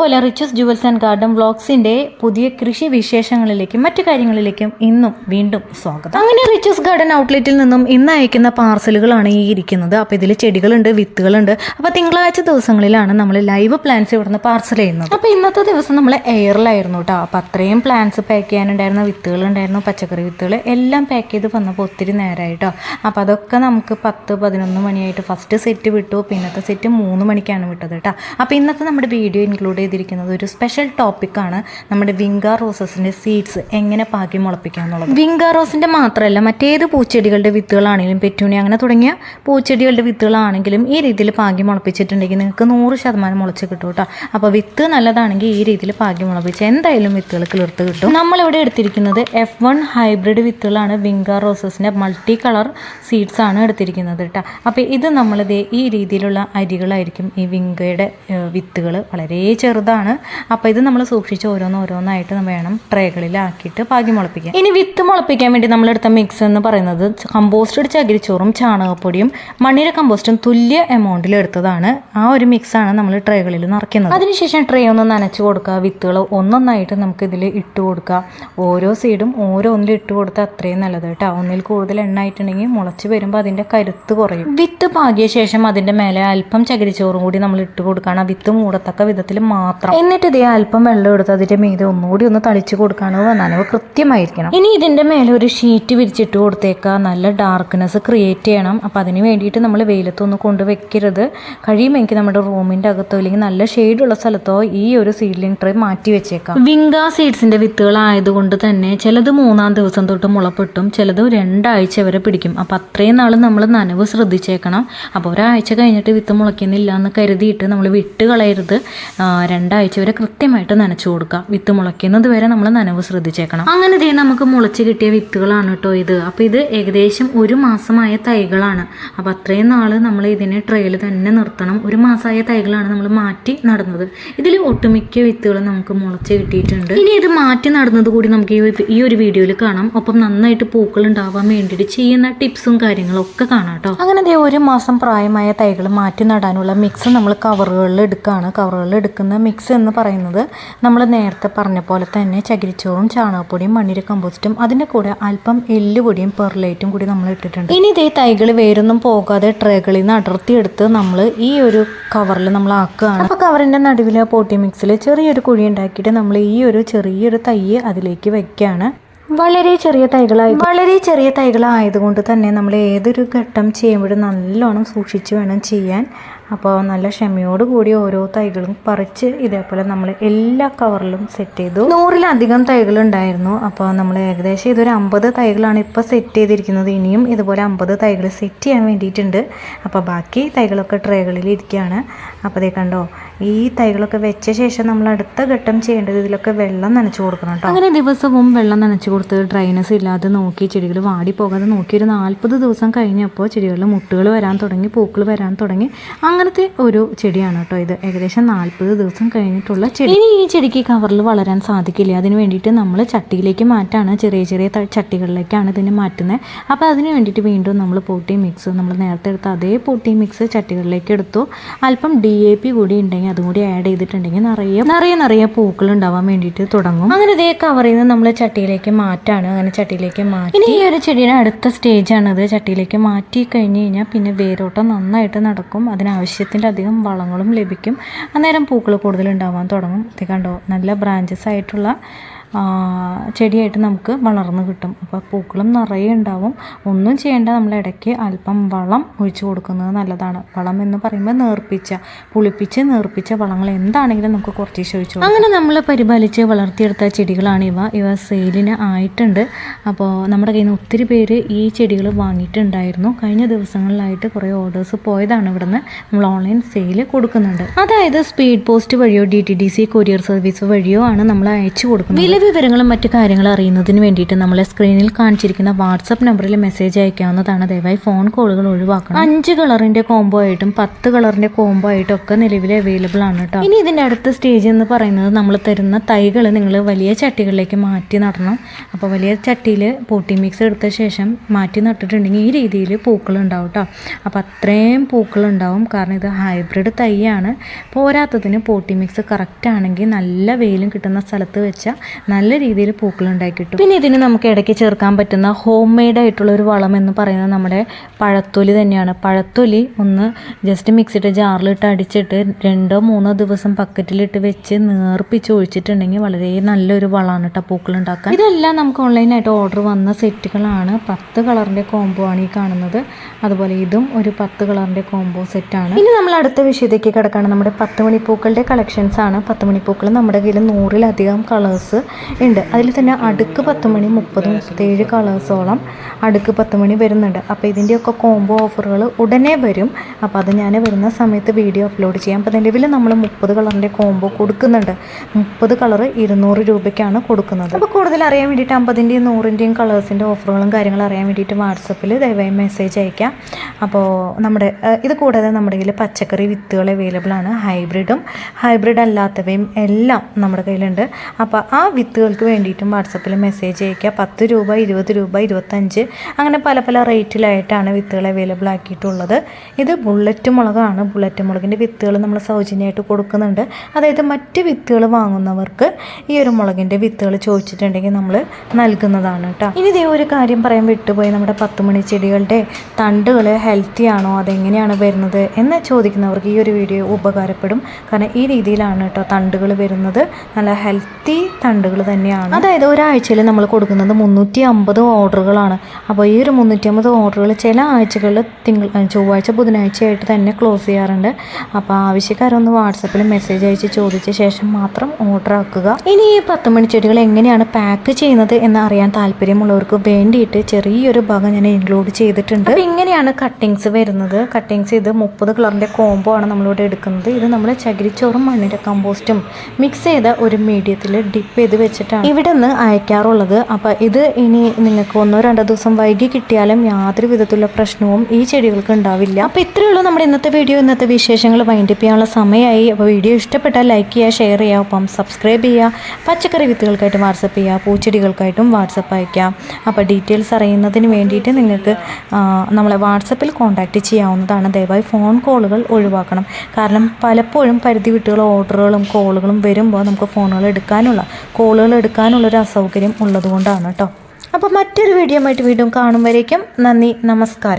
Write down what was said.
പോലെ riches jewels and garden വ്ളോഗ്സിന്റെ പുതിയ കൃഷി വിശേഷങ്ങളിലേക്കും മറ്റു കാര്യങ്ങളിലേക്കും ഇന്നും വീണ്ടും സ്വാഗതം. അങ്ങനെ റിച്ചസ് ഗാർഡൻ ഔട്ട്ലെറ്റിൽ നിന്നും ഇന്ന് അയക്കുന്ന പാർസലുകളാണ് ഈ ഇരിക്കുന്നത്. അപ്പോൾ ഇതിൽ ചെടികളുണ്ട് വിത്തുകളുണ്ട്. അപ്പോൾ തിങ്കളാഴ്ച ദിവസങ്ങളിലാണ് നമ്മൾ ലൈവ് പ്ലാന്റ്സ് ഇവിടുന്ന് പാർസൽ ചെയ്യുന്നത്. അപ്പോൾ ഇന്നത്തെ ദിവസം നമ്മൾ എയറിലായിരുന്നു കേട്ടോ. അപ്പോൾ അത്രയും പ്ലാന്റ്സ് പാക്ക് ചെയ്യാനുണ്ടായിരുന്ന വിത്തുകൾ ഉണ്ടായിരുന്നു പച്ചക്കറി വിത്തുകൾ എല്ലാം പാക്ക് ചെയ്ത് വന്നപ്പോൾ ഒത്തിരി നേരമായിട്ടോ അപ്പോൾ അതൊക്കെ നമുക്ക് പത്ത് പതിനൊന്ന് മണിയായിട്ട് ഫസ്റ്റ് സെറ്റ് വിട്ടു. പിന്നത്തെ സെറ്റ് മൂന്ന് മണിക്കാണ് വിട്ടത് കേട്ടോ. അപ്പോൾ ഇന്നത്തെ നമ്മുടെ വീഡിയോ ഇൻക്ലൂഡ് ചെയ്തിരിക്കുന്നത് ഒരു സ്പെഷ്യൽ ടോപ്പിക്കാണ് നമ്മുടെ വിങ്ക റോസസിന്റെ സീഡ്സ് എങ്ങനെ പാകി മുളപ്പിക്കുക എന്നുള്ളത്. വിങ്ക റോസിന്റെ മാത്രമല്ല മറ്റേത് പൂച്ചെടികളുടെ വിത്തുകളാണെങ്കിലും പെറ്റൂണി അങ്ങനെ തുടങ്ങിയ പൂച്ചെടികളുടെ വിത്തുകളാണെങ്കിലും ഈ രീതിയിൽ പാകി മുളപ്പിച്ചിട്ടുണ്ടെങ്കിൽ നിങ്ങൾക്ക് നൂറ് ശതമാനം മുളച്ച് കിട്ടും കേട്ടോ. അപ്പോൾ വിത്ത് നല്ലതാണെങ്കിൽ ഈ രീതിയിൽ പാകി മുളപ്പിച്ച് എന്തായാലും വിത്തുകൾ കിളിർത്ത് കിട്ടും. നമ്മളിവിടെ എടുത്തിരിക്കുന്നത് എഫ് വൺ ഹൈബ്രിഡ് വിത്തുകളാണ് വിങ്ക റോസസിന്റെ മൾട്ടി കളർ സീഡ്സ് ആണ് എടുത്തിരിക്കുന്നത് കേട്ടോ. അപ്പോൾ ഇത് നമ്മളിത് ഈ രീതിയിലുള്ള അരികളായിരിക്കും ഈ വിങ്കയുടെ വിത്തുകൾ വളരെ ചെറുതാണ്. അപ്പോൾ ഇത് നമ്മൾ സൂക്ഷിച്ച് ഓരോന്ന് ഓരോന്നായിട്ട് വേണം ട്രേകളിലാക്കിയിട്ട് പാകി മുളപ്പിക്കാം ഇനി വിത്ത് മുളപ്പിക്കാൻ വേണ്ടി നമ്മളെടുത്ത മിക്സ് എന്ന് പറയുന്നത് കമ്പോസ്റ്റഡ് ചകിരിച്ചോറും ചാണകപ്പൊടിയും മണ്ണിര കമ്പോസ്റ്റും തുല്യ എമൗണ്ടിൽ എടുത്തതാണ്. ആ ഒരു മിക്സാണ് നമ്മൾ ട്രേകളിൽ നിറയ്ക്കുന്നത്. അതിനുശേഷം ട്രേ ഒന്ന് നനച്ച് കൊടുക്കുക. വിത്തുകൾ ഒന്നൊന്നായിട്ട് നമുക്ക് ഇതിൽ ഇട്ട് കൊടുക്കുക. ഓരോ സീഡും ഓരോന്നിൽ ഇട്ട് കൊടുത്താൽ അത്രയും നല്ലത് കേട്ടോ. ഒന്നിൽ കൂടുതൽ എണ്ണ ആയിട്ടുണ്ടെങ്കിൽ മുളച്ച് വരുമ്പോൾ അതിന്റെ കരുത്ത് കുറയും. വിത്ത് പാകിയ ശേഷം അതിന്റെ മേലെ അല്പം ചകിരിച്ചോറും കൂടി നമ്മൾ ഇട്ട് കൊടുക്കുകയാണ്. ആ വിത്ത് മൂടത്തക്ക വിധത്തിൽ മാത്രം. എന്നിട്ട് ഇതേ അല്പം വെള്ളം എടുത്ത് അതിന്റെ മീതെ ഒന്നുകൂടി ഒന്ന് തളിച്ചു കൊടുക്കുകയാണ് നനവ് കൃത്യമായിരിക്കണം. ഇനി ഇതിന്റെ മേലെ ഒരു ഷീറ്റ് വിരിച്ചിട്ട് കൊടുത്തേക്കുക നല്ല ഡാർക്ക്നെസ് ക്രിയേറ്റ് ചെയ്യണം. അപ്പോൾ അതിന് വേണ്ടിയിട്ട് നമ്മൾ വെയിലത്തൊന്ന് കൊണ്ട് വെക്കരുത് കഴിയുമെങ്കിൽ നമ്മുടെ റൂമിന്റെ അകത്തോ അല്ലെങ്കിൽ നല്ല ഷെയ്ഡുള്ള സ്ഥലത്തോ ഈ ഒരു സീഡ്ലിംഗ് ട്രൈ മാറ്റി വെച്ചേക്കാം. വിങ്ക സീഡ്സിന്റെ വിത്തുകളായതുകൊണ്ട് തന്നെ ചിലത് മൂന്നാം ദിവസം തൊട്ട് മുളപ്പെട്ടും ചിലത് രണ്ടാഴ്ച വരെ പിടിക്കും. അപ്പോൾ അത്രയും നാൾ നമ്മൾ നനവ് ശ്രദ്ധിച്ചേക്കണം. അപ്പോൾ ഒരാഴ്ച കഴിഞ്ഞിട്ട് വിത്ത് മുളയ്ക്കുന്നില്ല എന്ന് കരുതിയിട്ട് നമ്മൾ വിട്ട് കളയരുത്. രണ്ടാഴ്ച വരെ കൃത്യമായിട്ട് നനച്ചു കൊടുക്കുക. വിത്ത് മുളയ്ക്കുന്നത് വരെ നമ്മൾ നനവ് ശ്രദ്ധിച്ചേക്കണം. അങ്ങനെ ഇതേ നമുക്ക് മുളച്ച് കിട്ടിയ വിത്തുകളാണ് കേട്ടോ ഇത്. അപ്പോൾ ഇത് ഏകദേശം ഒരു മാസമായ തൈകളാണ്. അപ്പോൾ അത്രയും നാൾ നമ്മൾ ഇതിനെ ട്രെയിൽ തന്നെ നിർത്തണം. ഒരു മാസമായ തൈകളാണ് നമ്മൾ മാറ്റി നടന്നത്. ഇതിൽ ഒട്ടുമിക്ക വിത്തുകളും നമുക്ക് മുളച്ച് കിട്ടിയിട്ടുണ്ട്. ഇനി ഇത് മാറ്റി നടന്നത് കൂടി നമുക്ക് ഈ ഒരു- വീഡിയോയിൽ കാണാം. ഒപ്പം നന്നായിട്ട് പൂക്കൾ ഉണ്ടാവാൻ വേണ്ടിയിട്ട് ചെയ്യുന്ന ടിപ്സും കാര്യങ്ങളും ഒക്കെ കാണാം കേട്ടോ അങ്ങനെ ദേ ഒരു മാസം പ്രായമായ തൈകൾ മാറ്റി നടാനുള്ള മിക്സ് നമ്മൾ കവറുകളിൽ എടുക്കുകയാണ് കവറുകളിൽ എടുക്കുന്ന മിക്സ് എന്ന് പറയുന്നത് നമ്മൾ നേരത്തെ പറഞ്ഞ പോലെ തന്നെ ചകിരിച്ചോറും ചാണകപ്പൊടിയും മണ്ണിര കമ്പോസ്റ്റും അതിന്റെ കൂടെ അല്പം എല്ലുപൊടിയും പെർലൈറ്റും കൂടി നമ്മൾ ഇട്ടിട്ടുണ്ട്. ഇനി ഇതേ തൈകൾ വേരൊന്നും പോകാതെ ട്രേകളിൽ നിന്ന് അടർത്തിയെടുത്ത് നമ്മൾ ഈ ഒരു കവറിൽ നമ്മൾ ആക്കുകയാണ്. അപ്പോൾ കവറിന്റെ നടുവിൽ പോട്ടി മിക്സിൽ ചെറിയൊരു കുഴി ഉണ്ടാക്കിയിട്ട് നമ്മൾ ഈ ഒരു ചെറിയൊരു തൈ അതിലേക്ക് വെക്കുകയാണ്. വളരെ ചെറിയ തൈകളായി. വളരെ ചെറിയ തൈകളായതുകൊണ്ട് തന്നെ നമ്മൾ ഏതൊരു ഘട്ടം ചെയ്യുമ്പോഴും നല്ലോണം സൂക്ഷിച്ച് വേണം ചെയ്യാൻ. അപ്പോൾ നല്ല ക്ഷമയോട് കൂടി ഓരോ തൈകളും പറിച്ച് ഇതേപോലെ നമ്മൾ എല്ലാ കവറിലും സെറ്റ് ചെയ്തു. നൂറിലധികം തൈകൾ ഉണ്ടായിരുന്നു. അപ്പോൾ നമ്മൾ ഏകദേശം ഇതൊരു അമ്പത് തൈകളാണ് ഇപ്പോൾ സെറ്റ് ചെയ്തിരിക്കുന്നത്. ഇനിയും ഇതുപോലെ അമ്പത് തൈകൾ സെറ്റ് ചെയ്യാൻ വേണ്ടിയിട്ടുണ്ട്. അപ്പോൾ ബാക്കി തൈകളൊക്കെ ട്രേകളിൽ ഇരിക്കുകയാണ്. അപ്പോൾ അതേ കണ്ടോ ഈ തൈകളൊക്കെ വെച്ച ശേഷം നമ്മൾ അടുത്ത ഘട്ടം ചെയ്യേണ്ടത് ഇതിലൊക്കെ വെള്ളം നനച്ചു കൊടുക്കണം കേട്ടോ. അങ്ങനെ ദിവസവും വെള്ളം നനച്ചു കൊടുത്ത് ഡ്രൈനസ് ഇല്ലാതെ നോക്കി ചെടികൾ വാടി പോകാതെ നോക്കി ഒരു നാൽപ്പത് ദിവസം കഴിഞ്ഞപ്പോൾ ചെടികളിൽ മുട്ടുകൾ വരാൻ തുടങ്ങി പൂക്കൾ വരാൻ തുടങ്ങി. അങ്ങനത്തെ ഒരു ചെടിയാണ് കേട്ടോ ഇത്. ഏകദേശം നാൽപ്പത് ദിവസം കഴിഞ്ഞിട്ടുള്ള ചെടി. ഇനി ഈ ചെടിക്ക് കവറിൽ വളരാൻ സാധിക്കില്ല. അതിന് വേണ്ടിയിട്ട് നമ്മൾ ചട്ടിയിലേക്ക് മാറ്റാണ്. ചെറിയ ചെറിയ ചട്ടികളിലേക്കാണ് ഇതിനെ മാറ്റുന്നത് അപ്പോൾ അതിന് വേണ്ടിയിട്ട് വീണ്ടും നമ്മൾ പോട്ടി മിക്സ് നമ്മൾ നേരത്തെ എടുത്ത അതേ പോട്ടി മിക്സ് ചട്ടികളിലേക്ക് എടുത്തു. അല്പം ഡി എ പി കൂടി ഉണ്ടെങ്കിൽ അതും കൂടി ആഡ് ചെയ്തിട്ടുണ്ടെങ്കിൽ നിറയെ നിറയെ നിറയെ പൂക്കൾ ഉണ്ടാവാൻ വേണ്ടിയിട്ട് തുടങ്ങും. അങ്ങനെ ഇതേ കവറിൽ നിന്ന് നമ്മൾ ചട്ടിയിലേക്ക് മാറ്റാണ്. അങ്ങനെ ചട്ടിയിലേക്ക് മാറ്റി ഇനി ഈ ഒരു ചെടിയുടെ അടുത്ത സ്റ്റേജ് ആണിത്. ചട്ടിയിലേക്ക് മാറ്റി കഴിഞ്ഞ് കഴിഞ്ഞാൽ പിന്നെ വേരോട്ടം നന്നായിട്ട് നടക്കും. അതിനാവശ്യത്തിന്റെ അധികം വളങ്ങളും ലഭിക്കും. അന്നേരം പൂക്കൾ കൂടുതൽ ഉണ്ടാവാൻ തുടങ്ങും. ഇത് കണ്ടോ? നല്ല ബ്രാഞ്ചസ് ആയിട്ടുള്ള ചെടിയായിട്ട് നമുക്ക് വളർന്ന് കിട്ടും. അപ്പോൾ പൂക്കളും നിറയെ ഉണ്ടാവും. ഒന്നും ചെയ്യേണ്ട നമ്മൾ ഇടയ്ക്ക് അല്പം വളം ഒഴിച്ചു കൊടുക്കുന്നത് നല്ലതാണ്. വളം എന്ന് പറയുമ്പോൾ നേർപ്പിച്ച പുളിപ്പിച്ച് നേർപ്പിച്ച വളങ്ങൾ എന്താണെങ്കിലും നമുക്ക് കുറച്ച് ഒഴിച്ചു കൊടുക്കാം. അങ്ങനെ നമ്മൾ പരിപാലിച്ച് വളർത്തിയെടുത്ത ചെടികളാണ് ഇവ. ഇവ സെയിലിന് ആയിട്ടുണ്ട്. അപ്പോൾ നമ്മുടെ കയ്യിൽ നിന്ന് ഒത്തിരി പേര് ഈ ചെടികൾ വാങ്ങിയിട്ടുണ്ടായിരുന്നു. കഴിഞ്ഞ ദിവസങ്ങളിലായിട്ട് കുറേ ഓർഡേഴ്സ് പോയതാണ് ഇവിടുന്ന്. നമ്മൾ ഓൺലൈൻ സെയിൽ കൊടുക്കുന്നുണ്ട്. അതായത് സ്പീഡ് പോസ്റ്റ് വഴിയോ D T D C courier service വഴിയോ ആണ് നമ്മൾ അയച്ചു കൊടുക്കുന്നത്. വില വിവരങ്ങളും മറ്റു കാര്യങ്ങളും അറിയുന്നതിന് വേണ്ടിയിട്ട് നമ്മളെ സ്ക്രീനിൽ കാണിച്ചിരിക്കുന്ന വാട്സപ്പ് നമ്പറിൽ മെസ്സേജ് അയക്കാവുന്നതാണ്. ദയവായി ഫോൺ കോളുകൾ ഒഴിവാക്കണം. അഞ്ച് കളറിന്റെ കോംബോ ആയിട്ടും പത്ത് കളറിന്റെ കോംബോ ആയിട്ടും ഒക്കെ നിലവിൽ അവൈലബിൾ ആണ് കേട്ടോ ഇനി ഇതിന്റെ അടുത്ത സ്റ്റേജ് എന്ന് പറയുന്നത് നമ്മൾ തരുന്ന തൈകൾ നിങ്ങൾ വലിയ ചട്ടികളിലേക്ക് മാറ്റി നടണം. അപ്പോൾ വലിയ ചട്ടിയിൽ പോട്ടി മിക്സ് എടുത്ത ശേഷം മാറ്റി നട്ടിട്ടുണ്ടെങ്കിൽ ഈ രീതിയിൽ പൂക്കൾ ഉണ്ടാവും കേട്ടോ അപ്പോൾ അത്രയും പൂക്കൾ ഉണ്ടാവും. കാരണം ഇത് ഹൈബ്രിഡ് തൈയാണ്. പോരാത്തതിന് പോട്ടി മിക്സ് കറക്റ്റ് ആണെങ്കിൽ നല്ല വെയിലും കിട്ടുന്ന സ്ഥലത്ത് വെച്ചാൽ നല്ല രീതിയിൽ പൂക്കൾ ഉണ്ടാക്കി കിട്ടും പിന്നെ ഇതിന് നമുക്ക് ഇടയ്ക്ക് ചേർക്കാൻ പറ്റുന്ന ഹോം മെയ്ഡ് ആയിട്ടുള്ള ഒരു വളം എന്ന് പറയുന്നത് നമ്മുടെ പഴത്തൊലി തന്നെയാണ്. പഴത്തൊലി ഒന്ന് ജസ്റ്റ് മിക്സിയുടെ ജാറിലിട്ട് അടിച്ചിട്ട് രണ്ടോ മൂന്നോ ദിവസം പക്കറ്റിലിട്ട് വെച്ച് നേർപ്പിച്ച് ഒഴിച്ചിട്ടുണ്ടെങ്കിൽ വളരെ നല്ലൊരു വളമാണ് കേട്ടോ പൂക്കൾ ഉണ്ടാക്കാൻ ഇതെല്ലാം നമുക്ക് ഓൺലൈനായിട്ട് ഓർഡർ വന്ന സെറ്റുകളാണ് പത്ത് കളറിന്റെ കോംബോ ആണ് ഈ കാണുന്നത്. അതുപോലെ ഇതും ഒരു പത്ത് കളറിന്റെ കോംബോ സെറ്റാണ് ഇനി നമ്മൾ അടുത്ത വിഷയത്തേക്ക് കിടക്കുകയാണ് നമ്മുടെ പത്ത് മണിപ്പൂക്കളുടെ കളക്ഷൻസ് ആണ്. പത്ത് മണിപ്പൂക്കൾ നമ്മുടെ കയ്യിൽ നൂറിലധികം കളേഴ്സ് ഉണ്ട്. അതിൽ തന്നെ അടുക്ക് പത്ത് മണി മുപ്പത് മുപ്പത്തേഴ് കളേഴ്സോളം അടുക്ക് പത്ത് മണി വരുന്നുണ്ട്. അപ്പോൾ ഇതിന്റെയൊക്കെ കോംബോ ഓഫറുകൾ ഉടനെ വരും. അപ്പോൾ അത് ഞാൻ വരുന്ന സമയത്ത് വീഡിയോ അപ്ലോഡ് ചെയ്യാം. അപ്പോൾ നിലവിൽ നമ്മൾ മുപ്പത് കളറിന്റെ കോംബോ കൊടുക്കുന്നുണ്ട്. മുപ്പത് കളർ ഇരുന്നൂറ് രൂപയ്ക്കാണ് കൊടുക്കുന്നത്. അപ്പോൾ കൂടുതൽ അറിയാൻ വേണ്ടിയിട്ട് അമ്പതിന്റെയും നൂറിന്റെയും കളേഴ്സിന്റെ ഓഫറുകളും കാര്യങ്ങളും അറിയാൻ വേണ്ടിയിട്ട് വാട്സപ്പിൽ ദയവായി മെസ്സേജ് അയക്കാം. അപ്പോൾ നമ്മുടെ ഇത് കൂടാതെ നമ്മുടെ കയ്യിൽ പച്ചക്കറി വിത്തുകൾ അവൈലബിൾ ആണ്. ഹൈബ്രിഡും ഹൈബ്രിഡ് അല്ലാത്തവയും എല്ലാം നമ്മുടെ കയ്യിലുണ്ട്. അപ്പോൾ ആ വിത്തുകൾക്ക് വേണ്ടിയിട്ടും വാട്സപ്പിൽ മെസ്സേജ് അയക്കുക പത്ത് രൂപ ഇരുപത് രൂപ ഇരുപത്തഞ്ച് അങ്ങനെ പല പല റേറ്റിലായിട്ടാണ് വിത്തുകൾ അവൈലബിൾ ആക്കിയിട്ടുള്ളത്. ഇത് ബുള്ളറ്റ് മുളകാണ്. ബുള്ളറ്റ് മുളകിന്റെ വിത്തുകൾ നമ്മൾ സൗജന്യമായിട്ട് കൊടുക്കുന്നുണ്ട്. അതായത് മറ്റ് വിത്തുകൾ വാങ്ങുന്നവർക്ക് ഈ ഒരു മുളകിന്റെ വിത്തുകൾ ചോദിച്ചിട്ടുണ്ടെങ്കിൽ നമ്മൾ നൽകുന്നതാണ് കേട്ടോ. ഇനി ഇതേ ഒരു കാര്യം പറയാൻ വിട്ടുപോയി. നമ്മുടെ പത്ത് മണി ചെടികളുടെ തണ്ടുകൾ ഹെൽത്തി ആണോ? അതെങ്ങനെയാണ് വരുന്നത്? എന്ന് ചോദിക്കുന്നവർക്ക് ഈ ഒരു വീഡിയോ ഉപകാരപ്പെടും. കാരണം ഈ രീതിയിലാണ് കേട്ടോ തണ്ടുകൾ വരുന്നത്. നല്ല ഹെൽത്തി തണ്ടുകൾ തന്നെയാണ്. അതായത് ഒരാഴ്ചയിൽ നമ്മൾ കൊടുക്കുന്നത് മുന്നൂറ്റി അമ്പത് ഓർഡറുകളാണ്. അപ്പോൾ ഈ ഒരു മുന്നൂറ്റി അമ്പത് ഓർഡറുകൾ ചില ആഴ്ചകളിൽ തിങ്കൾ ചൊവ്വാഴ്ച ബുധനാഴ്ചയായിട്ട് തന്നെ ക്ലോസ് ചെയ്യാറുണ്ട്. അപ്പോൾ ആവശ്യക്കാരൊന്ന് വാട്സപ്പിൽ മെസ്സേജ് അയച്ച് ചോദിച്ച ശേഷം മാത്രം ഓർഡർ ആക്കുക. ഇനി ഈ പത്ത് മണി ചെടികൾ എങ്ങനെയാണ് പാക്ക് ചെയ്യുന്നത് എന്ന് അറിയാൻ താല്പര്യമുള്ളവർക്ക് വേണ്ടിയിട്ട് ചെറിയൊരു ഭാഗം ഞാൻ ഇൻക്ലൂഡ് ചെയ്തിട്ടുണ്ട്. അപ്പോൾ ഇങ്ങനെയാണ് കട്ടിങ്സ് വരുന്നത്. കട്ടിങ്സ് ഇത് മുപ്പത് കളറിന്റെ കോംബോ ആണ് നമ്മളിവിടെ എടുക്കുന്നത്. ഇത് നമ്മൾ ചകിരിച്ചോറും മണ്ണിന്റെ കമ്പോസ്റ്റും മിക്സ് ചെയ്ത ഒരു മീഡിയത്തിൽ ഡിപ്പ് ചെയ്ത് വെച്ചിട്ടാണ്. ഇവിടെ നിന്ന് അയക്കാറുള്ളത്. അപ്പോൾ ഇത് ഇനി നിങ്ങൾക്ക് ഒന്നോ രണ്ടോ ദിവസം വൈകി കിട്ടിയാലും യാതൊരു വിധത്തിലുള്ള പ്രശ്നവും ഈ ചെടികൾക്ക് ഉണ്ടാവില്ല. അപ്പോൾ ഇത്രയേ ഉള്ളൂ നമ്മുടെ ഇന്നത്തെ വീഡിയോ. ഇന്നത്തെ വിശേഷങ്ങൾ വൈൻഡപ്പ് ചെയ്യാനുള്ള സമയമായി. അപ്പോൾ വീഡിയോ ഇഷ്ടപ്പെട്ടാൽ ലൈക്ക് ചെയ്യുക ഷെയർ ചെയ്യുക ഒപ്പം സബ്സ്ക്രൈബ് ചെയ്യുക. പച്ചക്കറി വിത്തുകൾക്കായിട്ടും വാട്സപ്പ് ചെയ്യുക പൂച്ചെടികൾക്കായിട്ടും വാട്സപ്പ് അയക്കാം അപ്പോൾ ഡീറ്റെയിൽസ് അറിയുന്നതിന് വേണ്ടിയിട്ട് നിങ്ങൾക്ക് നമ്മളെ വാട്സപ്പിൽ കോൺടാക്റ്റ് ചെയ്യാവുന്നതാണ്. ദയവായി ഫോൺ കോളുകൾ ഒഴിവാക്കണം. കാരണം പലപ്പോഴും പരിധി വിട്ടുള്ള ഓർഡറുകളും കോളുകളും വരുമ്പോൾ നമുക്ക് ഫോണുകൾ എടുക്കാനുള്ള കോളുകൾ എടുക്കാനുള്ളൊരു അസൗകര്യം ഉള്ളതുകൊണ്ടാണ് കേട്ടോ. അപ്പോൾ മറ്റൊരു വീഡിയോ ആയിട്ട് വീണ്ടും കാണും നന്ദി നമസ്കാരം.